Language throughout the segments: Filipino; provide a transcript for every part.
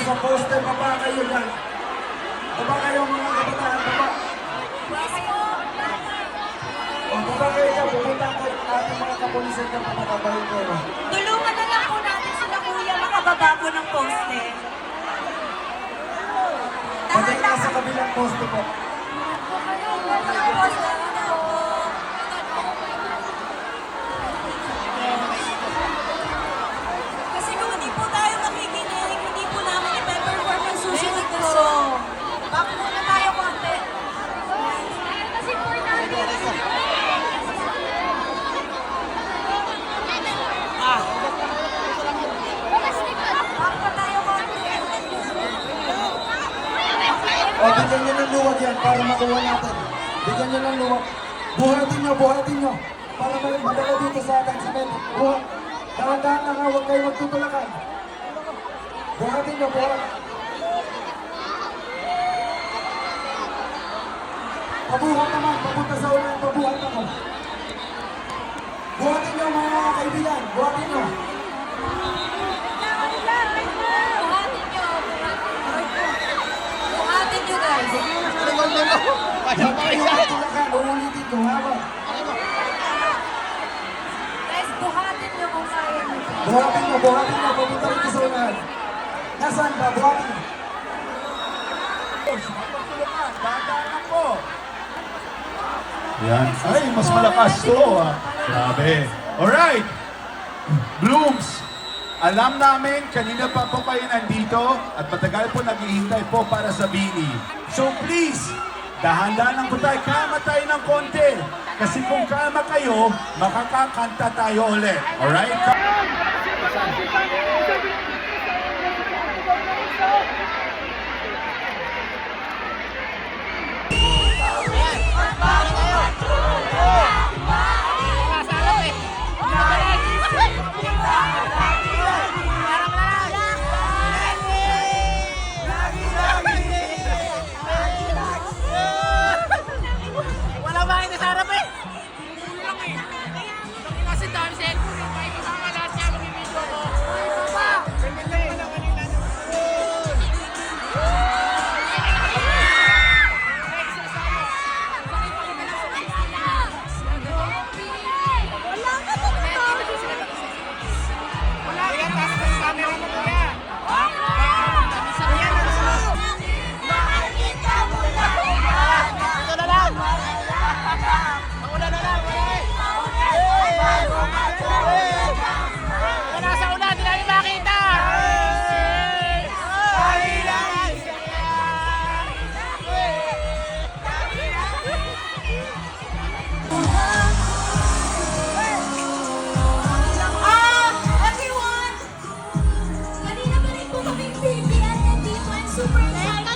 nasa poste, baba kayo dyan. Baba kayo mga kabataan, baba. O, baba kayo dyan, pupunta kayo ng ating mga kapulisan dyan, papatabahin ko. Tulungan na lang po natin sila kuya makababago ng poste. Ka sa kabilang poste po. Yan para makuha natin. Bigyan nyo ng luwag. Buhatin nyo, buhatin nyo. Para madala dito sa atin. Sabi, buhat. Dahan-dahan lang ha, huwag kayo magtutulakan. Buhatin nyo, buhat. Pabuhat naman, papunta sa ulan, pabuhat naman. Buhatin nyo mga kaibigan, buhatin nyo. Buhatin nyo. Buhatin nyo guys. Huwag kayo magtutulakan, uulitin ko, habang. Guys, buhatin nyo kung kaya nyo. Buhatin mo, buhatin mo, papunta rin sa unahan. Nasaan ba? Buhatin mo. Yan. Ay, mas malakas to. Ah. Grabe. Alright. Blooms. Alam namin, kanina pa po kayo nandito at matagal po naghihintay po para sa Bini. So please, dahan-dahan lang po tayo, kama tayo ng konti. Kasi kung kama kayo, makakakanta tayo ulit. Alright? Wala Kasi dami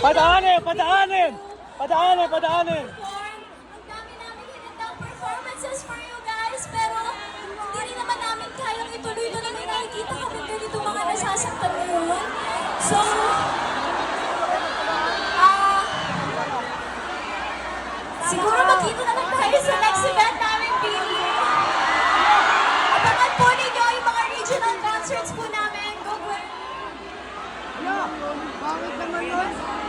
Padaanin, padaanin! Padaanin, padaanin! Ang dami namin hinandang performances for you guys, pero hindi rin naman namin kayang ituloy-tuloy na nakikita kami ganito mga nasasaktan ngayon. So, ah, siguro magkita na lang tayo sa next event namin, Billy. Abangan po ninyo yung mga regional concerts po namin. Go, Gwen! Panood sa July